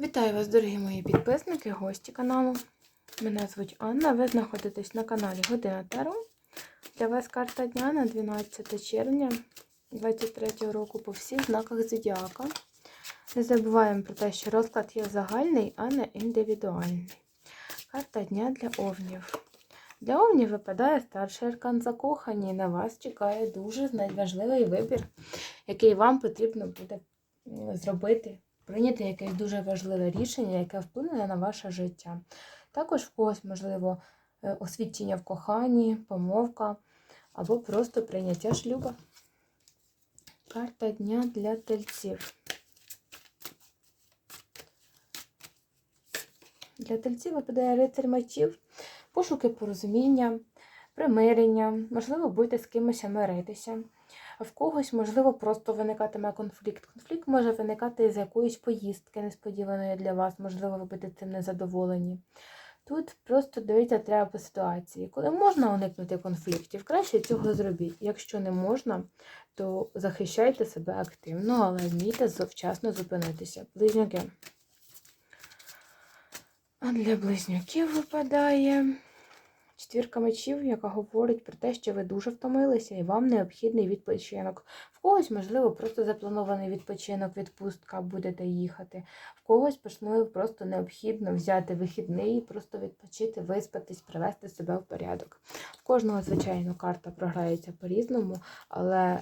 Вітаю вас, дорогі мої підписники, гості каналу. Мене звуть Анна. Ви знаходитесь на каналі Година Таро. Для вас карта дня на 12 червня 2023 року по всіх знаках Зодіака. Не забуваємо про те, що розклад є загальний, а не індивідуальний. Карта дня для овнів. Для овнів випадає старший аркан закохані. На вас чекає дуже важливий вибір, який вам потрібно буде зробити прийняти якесь дуже важливе рішення, яке вплине на ваше життя. Також в когось, можливо, е, освідчення в коханні, помовка або просто прийняття шлюба. Карта дня для тельців. Для тельців випадає рицарь мечів, пошуки порозуміння, примирення, можливо, будете з кимось миритися. В когось, можливо, просто виникатиме конфлікт. Конфлікт може виникати з якоїсь поїздки несподіваної для вас, можливо, ви будете цим незадоволені. Тут просто дивіться, треба по ситуації. Коли можна уникнути конфліктів, краще цього зробіть. Якщо не можна, то захищайте себе активно, але вмійте завчасно зупинитися. Близнюки. А для близнюків випадає четвірка мечів, яка говорить про те, що ви дуже втомилися і вам необхідний відпочинок. В когось, можливо, просто запланований відпочинок, відпустка, будете їхати. В когось, можливо, просто необхідно взяти вихідний, просто відпочити, виспатись, привести себе в порядок. В кожного, звичайно, карта програється по-різному, але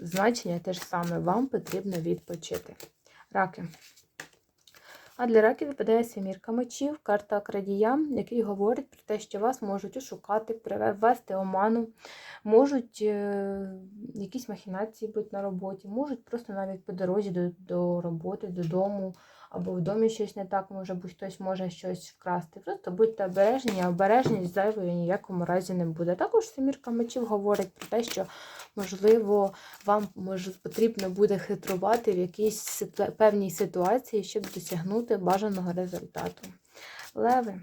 значення те ж саме, вам потрібно відпочити. Раки. А для раків випадає сімірка мечів, карта крадія, який говорить про те, що вас можуть ошукати, привести оману, можуть е, якісь махінації бути на роботі, можуть просто навіть по дорозі до, до роботи, додому, або в домі щось не так, може бути хтось може щось вкрасти. Просто будьте обережні, а обережність зайвою ніякому разі не буде. Також семірка мечів говорить про те, що можливо вам може, потрібно буде хитрувати в якійсь певній ситуації, щоб досягнути бажаного результату. Леви.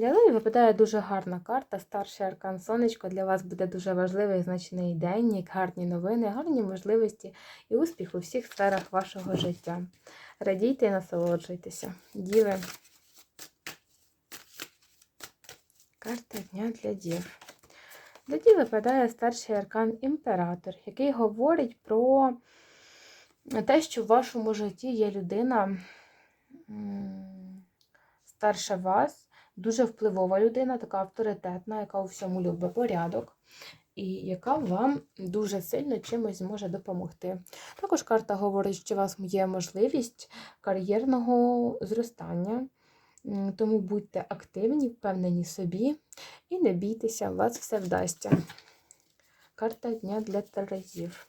Для Леві випадає дуже гарна карта. Старший аркан сонечко для вас буде дуже важливий значний денник, гарні новини, гарні можливості і успіх у всіх сферах вашого життя. Радійте і насолоджуйтеся. Діви. Карта дня для дів. Дів випадає старший аркан імператор, який говорить про те, що в вашому житті є людина старша вас, дуже впливова людина, така авторитетна, яка у всьому любить порядок. І яка вам дуже сильно чимось зможе допомогти. Також карта говорить, що у вас є можливість кар'єрного зростання, тому будьте активні, впевнені собі і не бійтеся, у вас все вдасться. Карта дня для терезів.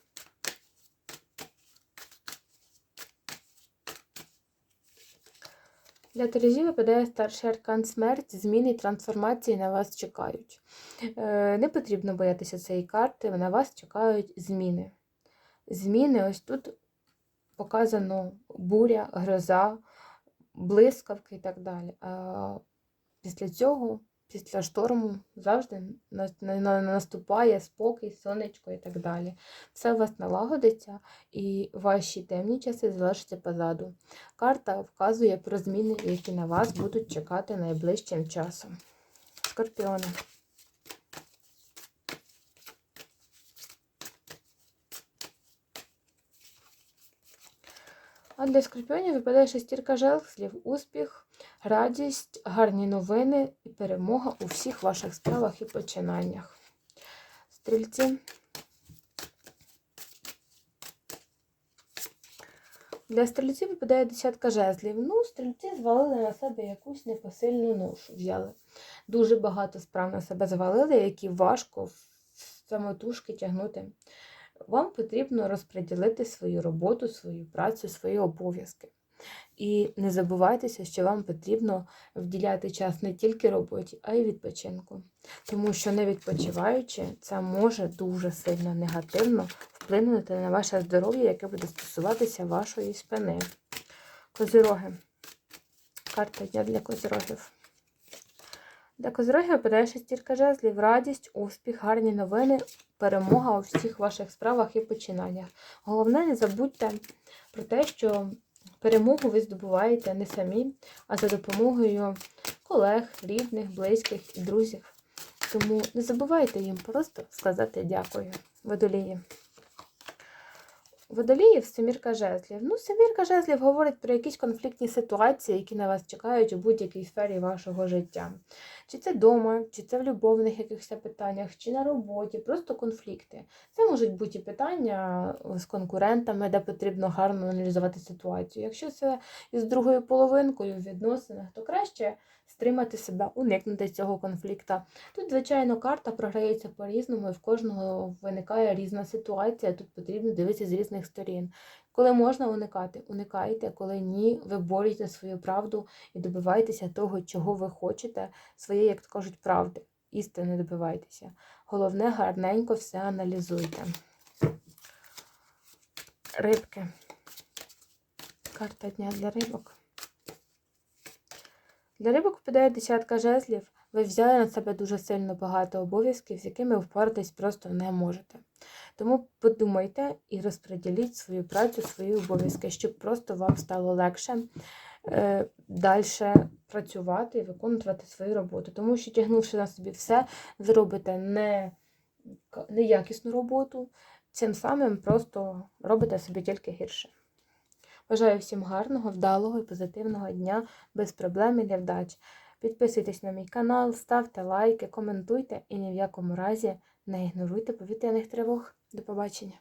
Для Терезі випадає старший аркан смерть, зміни і трансформації на вас чекають. Е, Не потрібно боятися цієї карти, на вас чекають зміни. Зміни ось тут показано буря, гроза, блискавки і так далі. Після цього, після шторму, завжди на- на- на- наступає спокій, сонечко і так далі. Все у вас налагодиться, і ваші темні часи залишаться позаду. Карта вказує про зміни, які на вас будуть чекати найближчим часом. Скорпіони. А для скорпіонів випадає шестірка жезлів, успіх, радість, гарні новини і перемога у всіх ваших справах і починаннях. Стрільці. Для стрільців випадає десятка жезлів. Ну, стрільці звалили на себе якусь непосильну ношу. Взяли. Дуже багато справ на себе звалили, які важко самотужки тягнути. Вам потрібно розподілити свою роботу, свою працю, свої обов'язки. І не забувайтеся, що вам потрібно вділяти час не тільки роботі, а й відпочинку. Тому що не відпочиваючи, це може дуже сильно негативно вплинути на ваше здоров'я, яке буде стосуватися вашої спини. Козироги. Карта дня для козирогів. Для козороги випадає шестірка жезлів, радість, успіх, гарні новини, перемога у всіх ваших справах і починаннях. Головне, не забудьте про те, що перемогу ви здобуваєте не самі, а за допомогою колег, рідних, близьких і друзів. Тому не забувайте їм просто сказати дякую. Водолії. Водоліїв семірка жезлів. Ну, семірка жезлів говорить про якісь конфліктні ситуації, які на вас чекають у будь-якій сфері вашого життя. Чи це вдома, чи це в любовних якихось питаннях, чи на роботі, просто конфлікти. Це можуть бути питання з конкурентами, де потрібно гарно аналізувати ситуацію. Якщо це із другою половинкою в відносинах, то краще стримати себе, уникнути цього конфлікту. Тут, звичайно, карта програється по-різному, і в кожного виникає різна ситуація. Тут потрібно дивитися з різних сторін. Коли можна уникати, уникайте, коли ні, ви борюєте свою правду і добиваєтеся того, чого ви хочете, своєї, як то кажуть, правди. Істини добивайтеся. Головне, гарненько все аналізуйте. Рибки. Карта дня для рибок. Для рибок впадає десятка жезлів. Ви взяли на себе дуже сильно багато обов'язків, з якими впоратись просто не можете. Тому подумайте і розподіліть свою працю, свої обов'язки, щоб просто вам стало легше е, далі працювати і виконувати свою роботу. Тому що, тягнувши на собі все, ви робите не, неякісну роботу, цим самим просто робите собі тільки гірше. Бажаю всім гарного, вдалого і позитивного дня, без проблем і невдач. Підписуйтесь на мій канал, ставте лайки, коментуйте і ні в якому разі не ігноруйте повітряних тривог. До побачення!